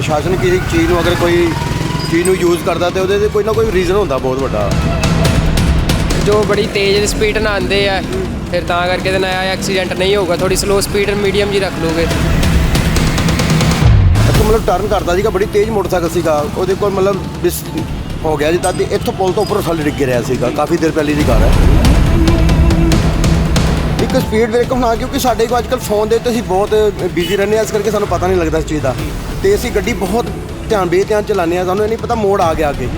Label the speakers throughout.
Speaker 1: ਪ੍ਰਸ਼ਾਸਨ ਕਿਸੇ ਚੀਜ਼ ਨੂੰ ਅਗਰ ਕੋਈ ਚੀਜ਼ ਨੂੰ ਯੂਜ਼ ਕਰਦਾ ਤੇ ਉਹਦੇ ਤੇ ਕੋਈ ਨਾ ਕੋਈ ਰੀਜ਼ਨ ਹੁੰਦਾ ਬਹੁਤ ਵੱਡਾ।
Speaker 2: ਜੋ ਬੜੀ ਤੇਜ਼ ਸਪੀਡ ਨਾਲ ਆਉਂਦੇ ਆ ਫਿਰ ਤਾਂ ਕਰਕੇ ਤੇ ਨया ਐਕਸੀਡੈਂਟ ਨਹੀਂ ਹੋਊਗਾ। ਥੋੜੀ ਸਲੋ ਸਪੀਡ ਮੀਡੀਅਮ ਜੀ ਰੱਖ ਲੋਗੇ
Speaker 1: ਇੱਥੋਂ ਮਤਲਬ ਟਰਨ ਕਰਦਾ ਸੀਗਾ ਬੜੀ ਤੇਜ਼ ਮੋਟਰਸਾਈਕਲ ਸੀਗਾ। ਉਹਦੇ ਕੋਲ ਮਤਲਬ ਡਿਸ ਹੋ ਗਿਆ ਜਿੱਦਾਂ ਤੇ ਇੱਥੋਂ ਪੁਲ ਤੋਂ ਉੱਪਰ ਥੱਲੇ ਡਿੱਗ ਰਿਹਾ ਸੀਗਾ। ਕਾਫੀ ਦੇਰ ਪਹਿਲੀ ਦੀ ਗੱਲ ਹੈ। ਇੱਕ ਸਪੀਡ ਬ੍ਰੇਕ ਹੋਣਾ ਕਿਉਂਕਿ ਸਾਡੇ ਕੋਲ ਅੱਜਕੱਲ ਫੋਨ ਦੇ ਉੱਤੇ ਅਸੀਂ ਬਹੁਤ ਬਿਜ਼ੀ ਰਹਿੰਦੇ ਹਾਂ ਇਸ ਕਰਕੇ ਸਾਨੂੰ ਪਤਾ ਨਹੀਂ ਲੱਗਦਾ ਇਸ ਚੀਜ਼ ਦਾ। ਤੇ ਅਸੀਂ ਗੱਡੀ ਬਹੁਤ ਧਿਆਨ ਬੇਧਿਆਨ ਚਲਾਉਂਦੇ ਆ ਸਾਨੂੰ ਇਹ ਨਹੀਂ ਪਤਾ ਮੋੜ ਆ ਗਿਆ ਅੱਗੇ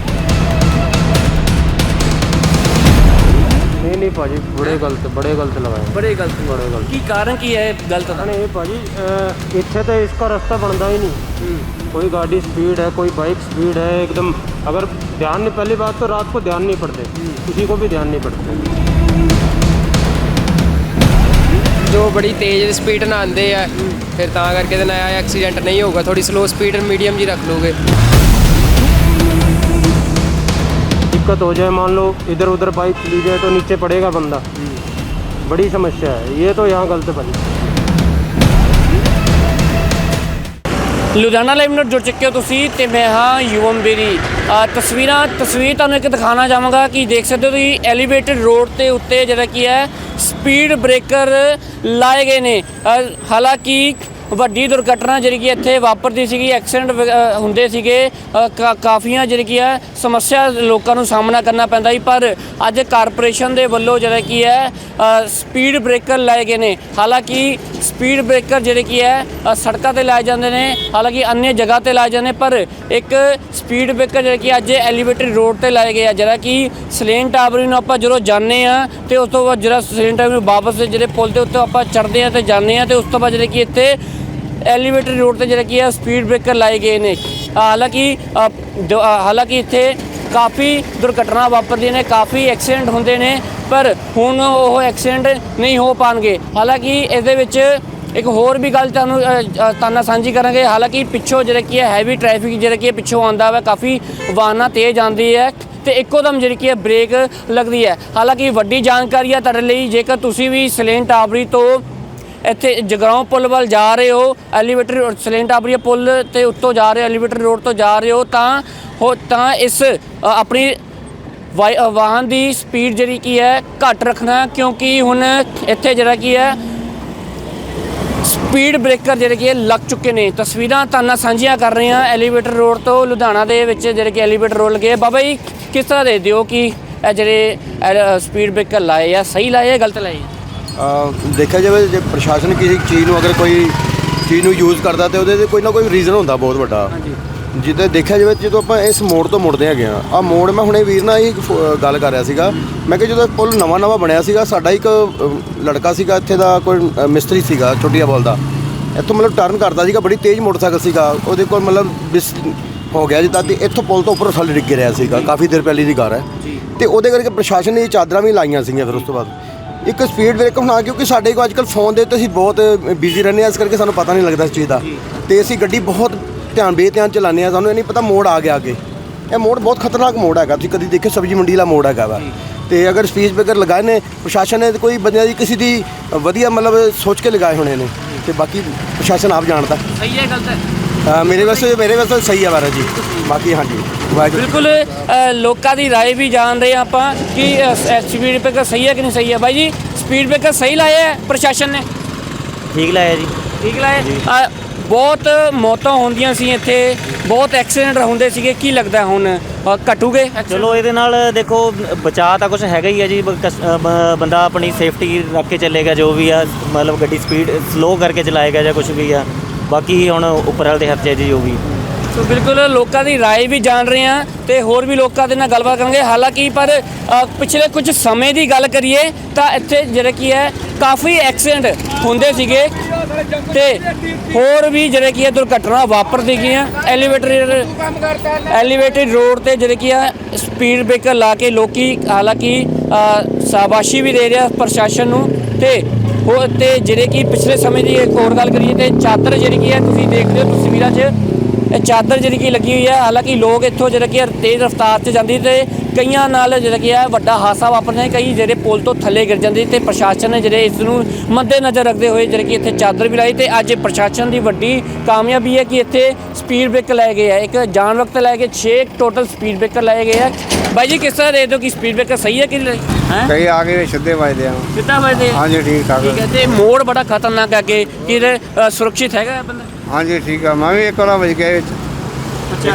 Speaker 3: ਨਹੀਂ ਨਹੀਂ ਭਾਜੀ ਬੜੇ ਗਲਤ ਬੜੇ ਗਲਤ ਲਗਾਏ
Speaker 4: ਬड़े गलत
Speaker 3: हुआ। बड़े
Speaker 4: गलत। की कारण की है गलत
Speaker 3: था नहीं ਭਾਜੀ ਅਹ, ਇੱਥੇ ਤਾਂ ਇਸਕਾ ਰਸਤਾ ਬਣਦਾ ਹੀ नहीं कोई गाड़ी स्पीड है कोई बाइक स्पीड है एकदम अगर ध्यान नहीं पहली बात तो रात को ध्यान नहीं पड़ते किसी को भी ध्यान नहीं पड़ते
Speaker 2: ਜੋ ਬੜੀ ਤੇਜ਼ ਸਪੀਡ ਨਾਲ ਆਉਂਦੇ ਆ ਫਿਰ ਤਾਂ ਕਰਕੇ ਤੇ ਨया ਐਕਸੀਡੈਂਟ ਨਹੀਂ ਹੋਊਗਾ। ਥੋੜੀ ਸਲੋ ਸਪੀਡ ਮੀਡੀਅਮ ਜੀ ਰੱਖ ਲੋਗੇ
Speaker 3: ਦਿੱਕਤ ਹੋ ਜਾਏ ਮੰਨ ਲਓ इधर ਉਧਰ ਬਾਈਕ ली जाए तो नीचे पड़ेगा बंदा बड़ी समस्या है ये तो ਗ਼ਲਤ गलत
Speaker 4: ਲੁਧਿਆਣਾ ਲਾਈਵ ਨਾਲ ਜੁੜ ਚੁੱਕੇ ਹੋ ਤੁਸੀਂ ਤੇ ਮੈਂ ਹਾਂ ਯੂਵਮ ਬੇਰੀ। ਤਸਵੀਰਾਂ, ਤਸਵੀਰ ਤੁਹਾਨੂੰ ਇੱਕ ਦਿਖਾਣਾ ਚਾਹਾਂਗਾ ਕਿ ਦੇਖ ਸਕਦੇ ਹੋ ਤੁਸੀਂ ਐਲੀਵੇਟਡ ਰੋਡ ਤੇ ਉੱਤੇ ਜਿਹੜਾ ਕੀ ਹੈ ਸਪੀਡ ਬ੍ਰੇਕਰ ਲਾਏ ਗਏ ਨੇ। ਹਾਲਾਂਕਿ ਵੱਡੀ ਦੁਰਘਟਨਾ ਜਿਹੜੀ ਕਿ ਇੱਥੇ ਵਾਪਰਦੀ ਸੀਗੀ ਐਕਸੀਡੈਂਟ ਹੁੰਦੇ ਸੀਗੇ ਕਾ- ਕਾਫੀਆਂ ਜਿਹੜੀ ਕਿ ਹੈ, ਸਮੱਸਿਆ ਲੋਕਾਂ ਨੂੰ ਸਾਹਮਣਾ ਕਰਨਾ ਪੈਂਦਾ ਸੀ, ਪਰ ਅੱਜ ਕਾਰਪੋਰੇਸ਼ਨ ਦੇ ਵੱਲੋਂ ਜਿਹੜਾ ਕੀ ਹੈ ਸਪੀਡ ਬ੍ਰੇਕਰ ਲਾਏ ਗਏ ਨੇ। ਹਾਲਾਂਕਿ ਸਪੀਡ ਬ੍ਰੇਕਰ ਜਿਹੜੇ ਕੀ ਹੈ ਸੜਕਾਂ ਤੇ ਲਾਏ ਜਾਂਦੇ ਨੇ, ਹਾਲਾਂਕਿ ਅਨਿਆ ਜਗ੍ਹਾ ਤੇ ਲਾਏ ਜਾਂਦੇ ਨੇ, ਪਰ ਇੱਕ ਸਪੀਡ ਬ੍ਰੇਕਰ ਜਿਹੜਾ ਕਿ ਅੱਜ ਐਲੀਵੇਟਡ ਰੋਡ ਤੇ ਲਾਏ ਗਏ ਆ, ਜਿਹੜਾ ਕਿ ਸਲੇਨ ਟਾਵਰ ਨੂੰ ਆਪਾਂ ਜਦੋਂ ਜਾਂਦੇ ਆ ਤੇ ਉਸ ਤੋਂ ਬਾਅਦ ਜਿਹੜਾ ਸਲੇਨ ਟਾਵਰ ਨੂੰ ਵਾਪਸ ਜਿਹੜੇ ਪੁਲ ਦੇ ਉੱਤੇ ਆਪਾਂ ਚੜ੍ਹਦੇ ਆ ਤੇ ਜਾਂਦੇ ਆ ਤੇ ਉਸ ਤੋਂ ਬਾਅਦ ਜਿਹੜੇ ਕਿ ਇੱਥੇ ਐਲੀਵੇਟਡ ਰੋਡ ਤੇ ਜਿਹੜਾ ਕੀ ਹੈ ਸਪੀਡ ਬ੍ਰੇਕਰ ਲਾਏ ਗਏ ਨੇ। ਹਾਲਾਂਕਿ ਦ- ਹਾਲਾਂਕਿ ਇੱਥੇ ਕਾਫੀ ਦੁਰਘਟਨਾ ਵਾਪਰਦੀਆਂ ਨੇ ਕਾਫੀ ਐਕਸੀਡੈਂਟ ਹੁੰਦੇ ਨੇ ਪਰ ਹੁਣ ਉਹ ਐਕਸੀਡੈਂਟ ਨਹੀਂ ਹੋ ਪਾਣਗੇ। ਹਾਲਾਂਕਿ ਇਹਦੇ ਵਿੱਚ ਇੱਕ ਹੋਰ ਵੀ ਗੱਲ ਤੁਹਾਨੂੰ ਅ, ਤਾਨਾ ਸਾਂਝੀ ਕਰਾਂਗੇ। ਹਾਲਾਂਕਿ ਪਿੱਛੋਂ ਜਿਹੜਾ ਕੀ ਹੈ ਹੈਵੀ ਟ੍ਰੈਫਿਕ ਜਿਹੜਾ ਕੀ ਹੈ ਪਿੱਛੋਂ ਆਉਂਦਾ ਵਾ ਕਾਫੀ ਵਾਹਨਾਂ ਤੇਜ਼ ਆਉਂਦੀ ਹੈ ਤੇ ਇੱਕੋ ਦਮ ਜਿਹੜੀ ਕੀ ਹੈ ਬ੍ਰੇਕ ਲੱਗਦੀ ਹੈ। ਹਾਲਾਂਕਿ ਵੱਡੀ ਜਾਣਕਾਰੀ ਹੈ ਤੁਹਾਡੇ ਲਈ ਜੇਕਰ ਤੁਸੀਂ ਵੀ ਸਲੇਨ ਟਾਬਰੀ ਤੋਂ ਇੱਥੇ ਜਗਰਾਉਂ ਪੁਲ ਵੱਲ ਜਾ ਰਹੇ ਹੋ ਐਲੀਵੇਟਰ ਸਲੇਨ ਟਾਬਰੀ ਪੁਲ ਤੇ ਉੱਤੋਂ ਜਾ ਰਹੇ ਹੋ ਐਲੀਵੇਟਰ ਰੋਡ ਤੋਂ ਜਾ ਰਹੇ ਹੋ, ਤਾਂ ਹੋ ਤਾਂ ਇਸ ਆਪਣੀ ਵਾਈ- ਵਾਹਨ ਦੀ ਸਪੀਡ ਜਿਹੜੀ ਕੀ ਹੈ ਘੱਟ ਰੱਖਣਾ, ਕਿਉਂਕਿ ਹੁਣ ਇੱਥੇ ਜਿਹੜਾ ਕੀ ਹੈ ਸਪੀਡ ਬ੍ਰੇਕਰ ਜਿਹੜੇ ਕਿ ਲੱਗ ਚੁੱਕੇ ਨੇ ਤਸਵੀਰਾਂ ਤੁਹਾਨੂੰ ਸਾਂਝੀਆਂ ਕਰ ਰਹੇ ਹਾਂ ਐਲੀਵੇਟਰ ਰੋਡ ਤੋਂ ਲੁਧਿਆਣਾ ਦੇ ਵਿੱਚ ਜਿਹੜੇ ਕਿ ਐਲੀਵੇਟਰ ਰੋਡ ਲੱਗੇ ਬਾਬਾ ਜੀ, ਕਿਸ ਤਰ੍ਹਾਂ ਦੇ ਦਿਓ ਕਿ ਇਹ ਜਿਹੜੇ ਸਪੀਡ ਬ੍ਰੇਕਰ ਲਾਏ ਆ, ਸਹੀ ਲਾਏ ਆ ਗਲਤ ਲਾਏ ਆ?
Speaker 1: ਦੇਖਿਆ ਜਾਵੇ ਜੇ ਪ੍ਰਸ਼ਾਸਨ ਕਿਸੇ ਚੀਜ਼ ਨੂੰ ਅਗਰ ਕੋਈ ਚੀਜ਼ ਨੂੰ ਯੂਜ਼ ਕਰਦਾ ਤੇ ਉਹਦੇ ਤੇ ਕੋਈ ਨਾ ਕੋਈ ਰੀਜ਼ਨ ਹੁੰਦਾ ਬਹੁਤ ਵੱਡਾ। ਜਿੱਦਾਂ ਦੇਖਿਆ ਜਾਵੇ ਜਦੋਂ ਆਪਾਂ ਇਸ ਮੋੜ ਤੋਂ ਮੁੜਦੇ ਹੈਗੇ ਆ ਆ ਮੋੜ ਮੈਂ ਹੁਣੇ ਵੀਰ ਨਾਲ ਇਹ ਗੱਲ ਕਰ ਰਿਹਾ ਸੀਗਾ। ਮੈਂ ਕਿ ਜਦੋਂ ਪੁਲ ਨਵਾਂ ਨਵਾਂ ਬਣਿਆ ਸੀਗਾ ਸਾਡਾ ਇੱਕ ਲੜਕਾ ਸੀਗਾ ਇੱਥੇ ਦਾ ਕੋਈ ਮਿਸਤਰੀ ਸੀਗਾ ਛੋਟੀਆ ਬੋਲਦਾ ਇੱਥੋਂ ਮਤਲਬ ਟਰਨ ਕਰਦਾ ਸੀਗਾ ਬੜੀ ਤੇਜ਼ ਮੋਟਰਸਾਈਕਲ ਸੀਗਾ। ਉਹਦੇ ਕੋਲ ਮਤਲਬ ਡਿਸ ਹੋ ਗਿਆ ਜਿੱਦਾਂ ਤੇ ਇੱਥੋਂ ਪੁਲ ਤੋਂ ਉੱਪਰ ਥੱਲੇ ਡਿੱਗ ਰਿਹਾ ਸੀਗਾ। ਕਾਫੀ ਦੇਰ ਪਹਿਲੀ ਦੀ ਗੱਲ ਹੈ। ਤੇ ਉਹਦੇ ਕਰਕੇ ਪ੍ਰਸ਼ਾਸਨ ਨੇ ਇਹ ਚਾਦਰਾਂ ਵੀ ਲਾਈਆਂ ਸੀਗੀਆਂ ਫਿਰ ਉਸ ਤੋਂ ਬਾਅਦ। ਇੱਕ ਸਪੀਡ ਬ੍ਰੇਕ ਹੋਣਾ ਕਿਉਂਕਿ ਸਾਡੇ ਕੋਲ ਅੱਜਕੱਲ ਫੋਨ ਦੇ ਉੱਤੇ ਅਸੀਂ ਬਹੁਤ ਬਿਜ਼ੀ ਰਹਿੰਦੇ ਹਾਂ ਇਸ ਕਰਕੇ ਸਾਨੂੰ ਪਤਾ ਨਹੀਂ ਲੱਗਦਾ ਇਸ ਚੀਜ਼ ਦਾ। ਤੇ ਅਸੀਂ ਗੱਡੀ ਬਹੁਤ ਧਿਆਨ ਬੇਧਿਆਨ ਚਲਾਉਂਦੇ ਹਾਂ ਸਾਨੂੰ ਇਹ ਨਹੀਂ ਪਤਾ ਮੋੜ ਆ ਗਿਆ ਅੱਗੇ। ਇਹ ਮੋੜ ਬਹੁਤ ਖਤਰਨਾਕ ਮੋੜ ਹੈਗਾ ਤੁਸੀਂ ਕਦੀ ਦੇਖਿਓ ਸਬਜ਼ੀ ਮੰਡੀ ਵਾਲਾ ਮੋੜ ਹੈਗਾ ਵਾ। ਤੇ ਅਗਰ ਸਪੀਡ ਬ੍ਰੇਕਰ ਲਗਾਏ ਨੇ ਪ੍ਰਸ਼ਾਸਨ ਨੇ ਕੋਈ ਬੰਦਿਆਂ ਦੀ ਕਿਸੇ ਦੀ ਵਧੀਆ ਮਤਲਬ ਸੋਚ ਕੇ ਲਗਾਏ ਹੋਣੇ ਨੇ। ਤੇ ਬਾਕੀ ਪ੍ਰਸ਼ਾਸਨ ਆਪ ਜਾਣਦਾ।
Speaker 4: ਸਹੀ ਹੈ ਗਲਤ ਹੈ
Speaker 1: ਅ, ਮੇਰੇ ਵਾਸਤੇ ਮੇਰੇ ਵਾਸਤੇ ਸਹੀ ਆ ਮਹਾਰਾਜ ਜੀ। ਬਾਕੀ ਹਾਂਜੀ
Speaker 4: ਬਿਲਕੁਲ ਲੋਕਾਂ ਦੀ ਰਾਏ ਵੀ ਜਾਣਦੇ ਹਾਂ ਆਪਾਂ ਕਿ ਸਪੀਡ ਬ੍ਰੇਕਰ ਸਹੀ ਹੈ ਕਿ ਨਹੀਂ ਸਹੀ ਹੈ? ਬਾਈ ਜੀ ਸਪੀਡ ਬ੍ਰੇਕਰ ਸਹੀ ਲਾਇਆ ਪ੍ਰਸ਼ਾਸਨ ਨੇ?
Speaker 5: ਠੀਕ ਲਾਇਆ ਜੀ।
Speaker 4: ਠੀਕ ਲਾਇਆ ਅ, ਬਹੁਤ ਮੌਤਾਂ ਹੁੰਦੀਆਂ ਸੀ ਇੱਥੇ ਬਹੁਤ ਐਕਸੀਡੈਂਟ ਹੁੰਦੇ ਸੀਗੇ। ਕੀ ਲੱਗਦਾ ਹੁਣ ਅ, ਘਟੂਗੇ?
Speaker 5: ਚਲੋ ਇਹਦੇ ਨਾਲ ਦੇਖੋ ਬਚਾਅ ਤਾਂ ਕੁਝ ਹੈਗਾ ਹੀ ਹੈ ਜੀ। ਕਸ- ਬੰਦਾ ਆਪਣੀ ਸੇਫਟੀ ਰੱਖ ਕੇ ਚੱਲੇਗਾ ਜੋ ਵੀ ਆ ਮਤਲਬ ਗੱਡੀ ਸਪੀਡ ਸਲੋ ਕਰਕੇ ਚਲਾਏਗਾ ਜਾਂ ਕੁਝ ਵੀ ਆ। ਬਾਕੀ ਹੁਣ ਉੱਪਰ ਵਾਲੇ ਦੇ ਹੱਥ 'ਚ ਹੈ ਜੀ ਜੋ ਵੀ
Speaker 4: ਸੋ ਬਿਲਕੁਲ ਲੋਕਾਂ ਦੀ رائے ਵੀ ਜਾਣ ਰਹੇ ਹਾਂ ਤੇ ਹੋਰ ਵੀ ਲੋਕਾਂ ਦੇ ਨਾਲ ਗੱਲਬਾਤ ਕਰਾਂਗੇ ਹਾਲਾਂਕਿ ਪਰ ਅ, ਪਿਛਲੇ ਕੁਝ ਸਮੇਂ ਦੀ ਗੱਲ ਕਰੀਏ ਤਾਂ ਇੱਥੇ ਜਿਹੜਾ ਕੀ ਹੈ ਕਾਫੀ ਐਕਸੀਡੈਂਟ ਹੁੰਦੇ ਸੀਗੇ ਤੇ ਹੋਰ ਵੀ ਜਿਹੜੇ ਕੀ ਹੈ ਦੁਰਘਟਨਾ ਵਾਪਰਦੀ ਗਈਆਂ ਐਲੀਵੇਟਰ ਐਲੀਵੇਟਡ ਰੋਡ ਤੇ ਜਿਹੜੇ ਕੀ ਹੈ ਸਪੀਡ ਬ੍ਰੇਕਰ ਲਾ ਕੇ ਲੋਕੀ ਹਾਲਾਂਕਿ ਅ, ਸ਼ਾਬਾਸ਼ੀ ਵੀ ਦੇ ਰਿਹਾ ਪ੍ਰਸ਼ਾਸਨ ਨੂੰ ਤੇ ਉਹ ਤੇ ਜਿਹੜੇ ਕਿ ਪਿਛਲੇ ਸਮੇਂ ਦੀ ਇੱਕ ਹੋਰ ਗੱਲ ਕਰੀਏ ਤੇ ਚਾਦਰ ਜਿਹੜੀ ਕੀ ਹੈ, ਤੁਸੀਂ ਦੇਖਦੇ ਹੋ ਤਸਵੀਰਾਂ 'ਚ, ਇਹ ਚਾਦਰ ਜਿਹੜੀ ਕਿ ਲੱਗੀ ਹੋਈ ਹੈ, ਹਾਲਾਂਕਿ ਲੋਕ ਇੱਥੋਂ ਜਿਹੜਾ ਕਿ ਤੇਜ਼ ਰਫ਼ਤਾਰ 'ਚ ਜਾਂਦੀ ਤੇ ਕਈਆਂ ਨਾਲ ਜਿਹੜਾ ਕੀ ਹੈ ਵੱਡਾ ਹਾਦਸਾ ਵਾਪਰਦਾ ਹੈ। ਕਈ ਜਿਹੜੇ ਪੁਲ ਤੋਂ ਥੱਲੇ ਗਿਰ ਜਾਂਦੇ ਤੇ ਪ੍ਰਸ਼ਾਸਨ ਨੇ ਜਿਹੜੇ ਇਸ ਨੂੰ ਮੱਦੇ ਨਜ਼ਰ ਰੱਖਦੇ ਹੋਏ ਜਿਹੜੇ ਕਿ ਇੱਥੇ ਚਾਦਰ ਵੀ ਲਾਈ ਤੇ ਅੱਜ ਪ੍ਰਸ਼ਾਸਨ ਦੀ ਵੱਡੀ ਕਾਮਯਾਬੀ ਹੈ ਕਿ ਇੱਥੇ ਸਪੀਡ ਬ੍ਰੇਕਰ ਲਾਏ ਗਏ ਆ। ਇੱਕ ਜਾਨ ਵਕਤ ਲੈ ਕੇ 6 ਟੋਟਲ ਸਪੀਡ ਬ੍ਰੇਕਰ ਲਾਏ ਗਏ ਆ। ਬਾਈ ਜੀ ਕਿਸ ਤਰ੍ਹਾਂ ਦੇਖਦੇ ਹੋ ਕਿ ਸਪੀਡ ਬ੍ਰੇਕਰ ਸਹੀ ਹੈ ਕਿ ਹੈ?
Speaker 6: ਕਈ ਆ ਕੇ ਸਿੱਧੇ ਵੱਜਦੇ ਆ।
Speaker 4: ਕਿੱਦਾਂ ਵੱਜਦੇ ਆ?
Speaker 6: ਹਾਂਜੀ ਠੀਕ ਠਾਕ
Speaker 4: ਠੀਕ ਹੈ ਤੇ ਮੋੜ ਬੜਾ ਖਤਰਨਾਕ ਹੈ ਕਿ ਅ, ਸੁਰੱਖਿਅਤ ਹੈਗਾ ਇਹ ਬੰਦਾ?
Speaker 6: ਹਾਂਜੀ ਠੀਕ ਆ। ਮੈਂ ਵੀ ਇੱਕ ਵਾਰ ਵੱਜ ਗਿਆ ਵਿੱਚ।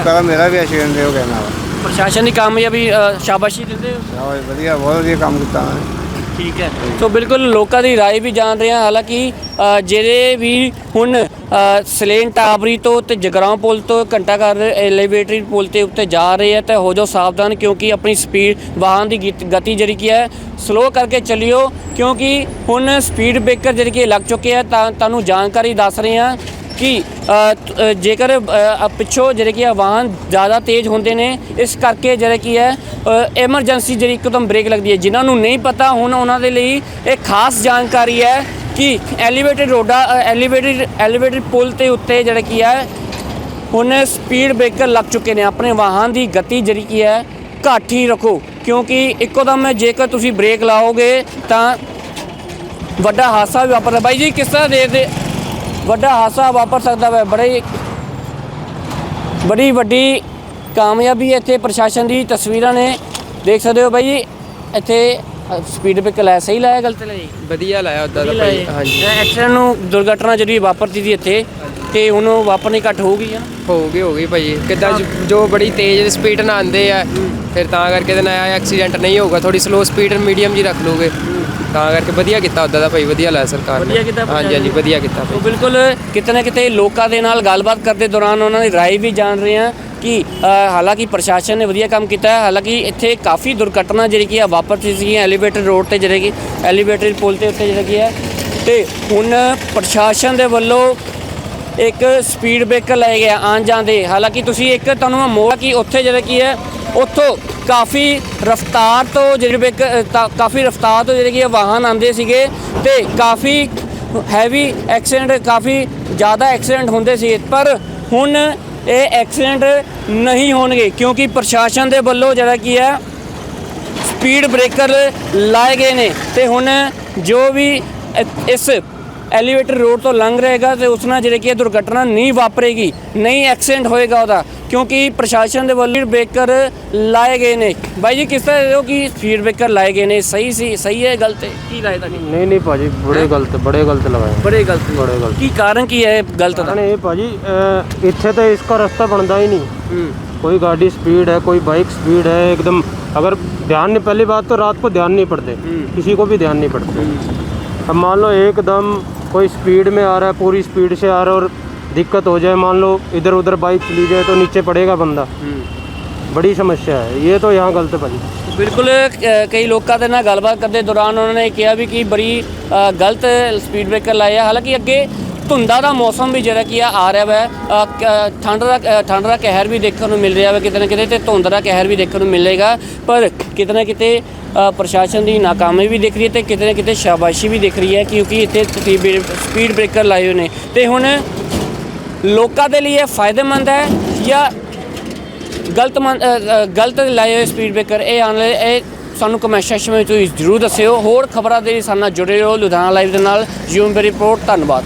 Speaker 6: ਵਾਰ ਮੇਰਾ ਵੀ ਐਕਸੀਡੈਂਟ ਹੋ ਗਿਆ ਨਾਲ।
Speaker 4: ਪ੍ਰਸ਼ਾਸਨ ਦੀ ਕਾਮਯਾਬੀ ਅ, ਸ਼ਾਬਾਸ਼ੀ ਦਿੰਦੇ ਹੋ
Speaker 6: ਬਹੁਤ ਵਧੀਆ ਬਹੁਤ ਵਧੀਆ ਕੰਮ ਕੀਤਾ ਮੈਂ
Speaker 4: ਠੀਕ ਹੈ ਸੋ ਬਿਲਕੁਲ ਲੋਕਾਂ ਦੀ رائے ਵੀ ਜਾਣ ਰਹੇ ਹਾਂ ਹਾਲਾਂਕਿ ਅ, ਜਿਹੜੇ ਵੀ ਹੁਣ ਅ, ਸਲੇਨ ਟਾਬਰੀ ਤੋਂ ਤੇ ਜਗਰਾਉਂ ਪੁਲ ਤੋਂ ਘੰਟਾ ਘਰ ਐਲੀਵੇਟਰ ਪੁਲ ਤੇ ਉੱਤੇ ਜਾ ਰਹੇ ਆ ਤੇ ਹੋ ਜਾਓ ਸਾਵਧਾਨ ਕਿਉਂਕਿ ਆਪਣੀ ਸਪੀਡ ਵਾਹਨ ਦੀ ਗੀਤ- ਗਤੀ ਜਿਹੜੀ ਕੀ ਹੈ ਸਲੋ ਕਰਕੇ ਚੱਲਿਓ ਕਿਉਂਕਿ ਹੁਣ ਸਪੀਡ ਬ੍ਰੇਕਰ ਜਿਹੜੇ ਕਿ ਲੱਗ ਚੁੱਕੇ ਆ ਤਾਂ ਤੁਹਾਨੂੰ ਜਾਣਕਾਰੀ ਦੱਸ ਰਹੇ ਹਾਂ ਕਿ ਜੇਕਰ ਪਿੱਛੋਂ ਜਿਹੜੇ ਕਿ ਆ ਵਾਹਨ ਜ਼ਿਆਦਾ ਤੇਜ਼ ਹੁੰਦੇ ਨੇ, ਇਸ ਕਰਕੇ ਜਿਹੜਾ ਕੀ ਹੈ ਐਮਰਜੈਂਸੀ ਜਿਹੜੀ ਇੱਕਦਮ ਬ੍ਰੇਕ ਲੱਗਦੀ ਹੈ। ਜਿਨ੍ਹਾਂ ਨੂੰ ਨਹੀਂ ਪਤਾ, ਹੁਣ ਉਹਨਾਂ ਦੇ ਲਈ ਇਹ ਖਾਸ ਜਾਣਕਾਰੀ ਹੈ ਕਿ ਐਲੀਵੇਟਡ ਰੋਡਾ ਐਲੀਵੇਟਡ ਐਲੀਵੇਟਡ ਪੁਲ ਤੇ ਉੱਤੇ ਜਿਹੜਾ ਕੀ ਹੈ, ਹੁਣ ਸਪੀਡ ਬ੍ਰੇਕਰ ਲੱਗ ਚੁੱਕੇ ਨੇ। ਆਪਣੇ ਵਾਹਨ ਦੀ ਗਤੀ ਜਿਹੜੀ ਕੀ ਹੈ, ਘੱਟ ਹੀ ਰੱਖੋ। ਕਿਉਂਕਿ ਇੱਕੋ ਦਮ ਜੇਕਰ ਤੁਸੀਂ ਬ੍ਰੇਕ ਲਾਓਗੇ, ਤਾਂ ਵੱਡਾ ਹਾਦਸਾ ਵੀ ਵਾਪਰਦਾ। ਬਾਈ ਜੀ, ਕਿਸ ਤਰ੍ਹਾਂ ਦੇ ਵੱਡਾ ਹਾਦਸਾ ਵਾਪਰ ਸਕਦਾ ਹੈ ਬੜੇ ਬੜੀ ਵੱਡੀ ਕਾਮਯਾਬੀ ਇੱਥੇ ਪ੍ਰਸ਼ਾਸਨ ਦੀ ਤਸਵੀਰਾਂ ਨੇ ਦੇਖ ਸਕਦੇ ਹੋ ਬਾਈ। ਜੀ ਇੱਥੇ ਸਪੀਡ ਬ੍ਰੇਕਰ ਲਾਇਆ ਸਹੀ ਲਾਇਆ ਗਲਤ? ਲਾਇਆ
Speaker 2: ਵਧੀਆ ਲਾਇਆ ਉਦਾਂ ਦਾ ਭਾਈ ਹਾਂਜੀ।
Speaker 4: ਐਕਸੀਡੈਂਟ ਨੂੰ ਦੁਰਘਟਨਾ ਜਿਹੜੀ ਵਾਪਰਦੀ ਸੀ ਇੱਥੇ ਤੇ ਹੁਣ ਵਾਪਰਨੀ ਘੱਟ ਹੋ ਗਈ ਹੈ ਨਾ?
Speaker 2: ਹੋ ਗਈ ਹੋ ਗਈ ਭਾਈ। ਕਿੱਦਾਂ ਜ- ਬੜੀ ਤੇਜ਼ ਸਪੀਡ ਨਾਲ ਆਉਂਦੇ ਆ ਫਿਰ ਤਾਂ ਕਰਕੇ ਤੇ ਨया ਐਕਸੀਡੈਂਟ ਨਹੀਂ ਹੋਊਗਾ। ਥੋੜੀ ਸਲੋ ਸਪੀਡ ਮੀਡੀਅਮ ਜੀ ਰੱਖ ਲੋਗੇ ਤਾਂ ਕਰਕੇ ਵਧੀਆ ਕੀਤਾ ਉਦਾਂ ਦਾ ਭਾਈ ਵਧੀਆ ਲਾਇਆ ਸਰਕਾਰ ਨੇ।
Speaker 4: ਵਧੀਆ ਕੀਤਾ
Speaker 2: ਹਾਂਜੀ ਹਾਂਜੀ ਵਧੀਆ ਕੀਤਾ
Speaker 4: ਤੋ
Speaker 2: ਭਾਈ
Speaker 4: ਬਿਲਕੁਲ ਕਿਤੇ ਨਾ ਕਿਤੇ ਲੋਕਾਂ ਦੇ ਨਾਲ ਗੱਲਬਾਤ ਕਰਦੇ ਦੌਰਾਨ ਉਹਨਾਂ ਦੀ ਰਾਏ ਵੀ ਜਾਣ ਰਹੇ ਹਾਂ ਕਿ ਅ, ਹਾਲਾਂਕਿ ਪ੍ਰਸ਼ਾਸਨ ਨੇ ਵਧੀਆ ਕੰਮ ਕੀਤਾ ਹੈ ਹਾਲਾਂਕਿ ਇੱਥੇ ਕਾਫੀ ਦੁਰਘਟਨਾ ਜਿਹੜੀ ਕੀ ਹੈ ਵਾਪਰਦੀ ਸੀਗੀਆਂ ਐਲੀਵੇਟਰ ਰੋਡ ਤੇ ਜਿਹੜੇ ਕਿ ਐਲੀਵੇਟਰ ਪੁਲ ਤੇ ਉੱਤੇ ਜਿਹੜਾ ਕੀ ਹੈ। ਤੇ ਹੁਣ ਪ੍ਰਸ਼ਾਸਨ ਦੇ ਵੱਲੋਂ ਇੱਕ ਸਪੀਡ ਬ੍ਰੇਕਰ ਲਾਏ ਗਿਆ ਆਉਣ ਜਾਂਦੇ ਹਾਲਾਂਕਿ ਤੁਸੀਂ ਇੱਕ ਤੁਹਾਨੂੰ ਮੈਂ ਮੋੜ ਕਿ ਉੱਥੇ ਜਿਹੜਾ ਕੀ ਹੈ ਉੱਥੋਂ ਕਾਫੀ ਰਫ਼ਤਾਰ ਤੋਂ ਜਿਹੜੇ ਕਾਫੀ ਰਫ਼ਤਾਰ ਤੋਂ ਜਿਹੜੇ ਕਿ ਵਾਹਨ ਆਉਂਦੇ ਸੀਗੇ ਤੇ ਕਾਫੀ ਹੈਵੀ ਐਕਸੀਡੈਂਟ ਕਾਫੀ ਜ਼ਿਆਦਾ ਐਕਸੀਡੈਂਟ ਹੁੰਦੇ ਸੀ। ਪਰ ਹੁਣ ਇਹ ਐਕਸੀਡੈਂਟ ਨਹੀਂ ਹੋਣਗੇ ਕਿਉਂਕਿ ਪ੍ਰਸ਼ਾਸਨ ਦੇ ਵੱਲੋਂ ਜਿਹੜਾ ਕੀ ਹੈ ਸਪੀਡ ਬ੍ਰੇਕਰ ਲਾਏ ਗਏ ਨੇ ਤੇ ਹੁਣ ਜੋ ਵੀ ਇਸ ਐਲੀਵੇਟਰ ਰੋਡ ਤੋਂ ਲੰਘ ਰਹੇਗਾ ਤੇ ਉਸ ਨਾਲ ਜਿਹੜੇ ਕਿ ਇਹ ਦੁਰਘਟਨਾ ਨਹੀਂ ਵਾਪਰੇਗੀ ਨਹੀਂ ਐਕਸੀਡੈਂਟ ਹੋਏਗਾ ਉਹਦਾ ਕਿਉਂਕਿ ਪ੍ਰਸ਼ਾਸਨ ਦੇ ਵੱਲੋਂ ਬ੍ਰੇਕਰ ਲਾਏ ਗਏ ਨੇ। ਬਾਈ ਜੀ ਕਿਸ ਤਰ੍ਹਾਂ ਹੋ ਕਿ ਸਪੀਡ ਬ੍ਰੇਕਰ ਲਾਏ ਗਏ ਨੇ? ਸਹੀ ਸੀ ਸਹੀ ਹੈ ਗਲਤ? ਹੈ ਕੀ ਲਾਏ ਤਾਂ
Speaker 3: ਨਹੀਂ ਨਹੀਂ ਭਾਜੀ ਬੜੇ ਗਲਤ ਬੜੇ ਗਲਤ ਲਵਾਏ
Speaker 4: ਬੜੇ ਗਲਤ।
Speaker 3: ਬੜੇ ਗਲਤ।
Speaker 4: ਕੀ ਕਾਰਨ ਕੀ ਹੈ ਗਲਤ ਦਾ?
Speaker 3: ਨਹੀਂ ਭਾਜੀ ਇੱਥੇ ਤਾਂ ਇਸ ਦਾ ਰਸਤਾ ਬਣਦਾ ਹੀ ਨਹੀਂ। ਕੋਈ गाड़ी ਸਪੀਡ ਹੈ ਕੋਈ ਬਾਈਕ ਸਪੀਡ ਹੈ एकदम ਅਗਰ ਧਿਆਨ ਨਹੀਂ ਪਹਿਲੀ ਬਾਤ तो ਰਾਤ को ਧਿਆਨ ਨਹੀਂ पड़ते ਕਿਸੇ को ਵੀ ਧਿਆਨ ਨਹੀਂ पड़ते ਮੰਨ ਲਓ लो एकदम कोई स्पीड में आ रहा है पूरी स्पीड से आ रहा है और दिक्कत हो जाए मान लो इधर उधर बाइक चली जाए तो नीचे पड़ेगा बंदा बड़ी समस्या है ये तो यहाँ गलत है भाजी
Speaker 4: ਬਿਲਕੁਲ ਅ, ਕਈ ਲੋਕਾਂ ਦੇ ਨਾਲ ਗੱਲਬਾਤ ਕਰਦੇ ਦੌਰਾਨ ਉਹਨਾਂ ਨੇ ਕਿਹਾ ਵੀ ਕਿ ਬੜੀ ਅ, ਗਲਤ ਸਪੀਡ ਬ੍ਰੇਕਰ ਲਾਇਆ ਹਾਲਾਂਕਿ ਅੱਗੇ ਧੁੰਦਾ ਦਾ ਮੌਸਮ ਵੀ ਜਿਹੜਾ ਕੀ ਆ ਆ ਰਿਹਾ ਵਾ ਅ, ਕ- ਠੰਡ ਦਾ ਅ, ਠੰਡ ਦਾ ਕਹਿਰ ਵੀ ਦੇਖਣ ਨੂੰ ਮਿਲ ਰਿਹਾ ਵਾ ਕਿਤੇ ਨਾ ਕਿਤੇ ਤੇ ਧੁੰਦ ਦਾ ਕਹਿਰ ਵੀ ਦੇਖਣ ਨੂੰ ਮਿਲੇਗਾ ਪਰ ਕਿਤੇ ਨਾ ਕਿਤੇ ਅ, ਪ੍ਰਸ਼ਾਸਨ ਦੀ ਨਾਕਾਮੀ ਵੀ ਦਿਖ ਰਹੀ ਹੈ ਤੇ ਕਿਤੇ ਨਾ ਕਿਤੇ ਸ਼ਾਬਾਸ਼ੀ ਵੀ ਦਿਖ ਰਹੀ ਹੈ ਕਿਉਂਕਿ ਇੱਥੇ ਸਪੀਡ ਬ੍ਰੇਕਰ ਲਾਏ ਹੋਏ ਨੇ। ਤੇ ਹੁਣ ਲੋਕਾਂ ਦੇ ਲਈ ਇਹ ਫਾਇਦੇਮੰਦ ਹੈ ਜਾਂ ਗਲਤ ਮੰਨ- ਗਲਤ ਲਾਏ ਹੋਏ ਸਪੀਡ ਬ੍ਰੇਕਰ ਇਹ ਆਉਣ ਵਾਲੇ, ਇਹ ਸਾਨੂੰ ਕਮੈਂਟ ਸੈਕਸ਼ਨ ਵਿੱਚ ਤੁਸੀਂ ਜ਼ਰੂਰ ਦੱਸਿਓ। ਹੋਰ ਖਬਰਾਂ ਦੇ ਲਈ ਸਾਡੇ ਨਾਲ ਜੁੜੇ ਰਹੋ। ਲੁਧਿਆਣਾ ਲਾਈਵ ਦੇ ਨਾਲ। Zoom report. ਧੰਨਵਾਦ।